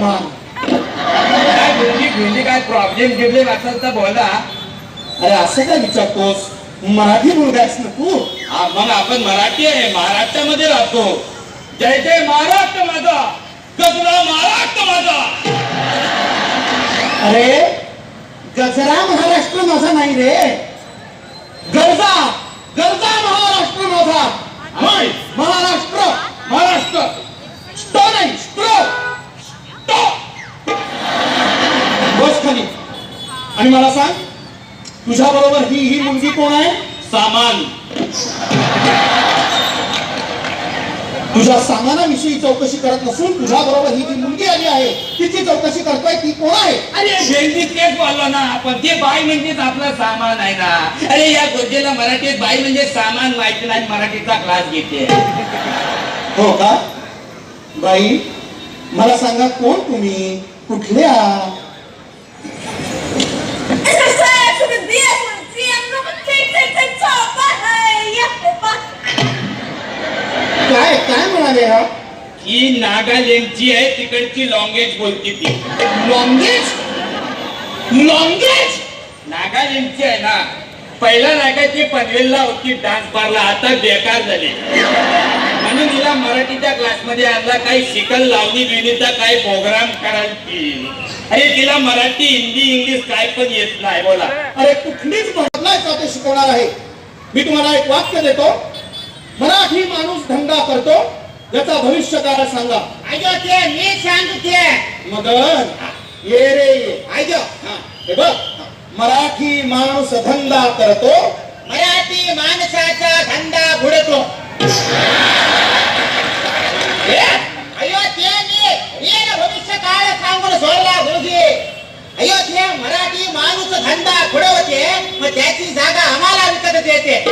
म्हण काय बोलली काय प्रॉब्लेम गिब्लेम असेल तर बोला. अरे असं काय विचारतोस? मराठी मुलगा आहेस ना तू? हा, मग आपण मराठी आहे महाराष्ट्रामध्ये राहतो. जय जय महाराष्ट्र माझा. गजरा महाराष्ट्र माझा. अरे गजरा महाराष्ट्र माझा नाही रे. आणि मला सांग तुझ्या बरोबर ही ही मुलगी कोण आहे? सामान. तुझ्या सामानाविषयी चौकशी करत नसून तुझ्या बरोबर ही जी मुलगी आली आहे तिची चौकशी करतोय ती कोण आहे? अरे शेवटी तेच बोललो ना आपण ते बाई म्हणजेच आपला सामान आहे ना. अरे या गोष्टीला मराठीत बाई म्हणजे सामान माहिती नाही मराठीचा क्लास घेते. हो का? बाई मला सांगा कोण तुम्ही? कुठल्या? काय काय म्हणाले हा? ही नागालँडची आहे तिकडची लॉंगेज बोलती ती. लॉंगेज लॉंगेज नागालँडची आहे ना पहिला नागाची पनवेलला होती डान्स बारला आता बेकार झाली. म्हणून हिला मराठीच्या क्लासमध्ये आणला काही शिकल लावणी बिवणीचा काही प्रोग्राम करायची. अरे तिला मराठी हिंदी इंग्लिश काय पण येत नाही बोला. अरे कुठलीच बदलायचा ते शिकवणार आहे? मी तुम्हाला एक वाक्य देतो. मराठी माणूस धंदा करतो याचा भविष्य काळ सांगा? अयो ते मी सांगते. मगन ये रे ऐक हा, बघ. मराठी माणूस धंदा करतो मराठी माणसाचा धंदा बुडतो? अयो ते मी भविष्य काळ सांगून सोडला गुरुजी? अयो ते मराठी माणूस धंदा बुडवते मग त्याची जागा आम्हाला विकत देते.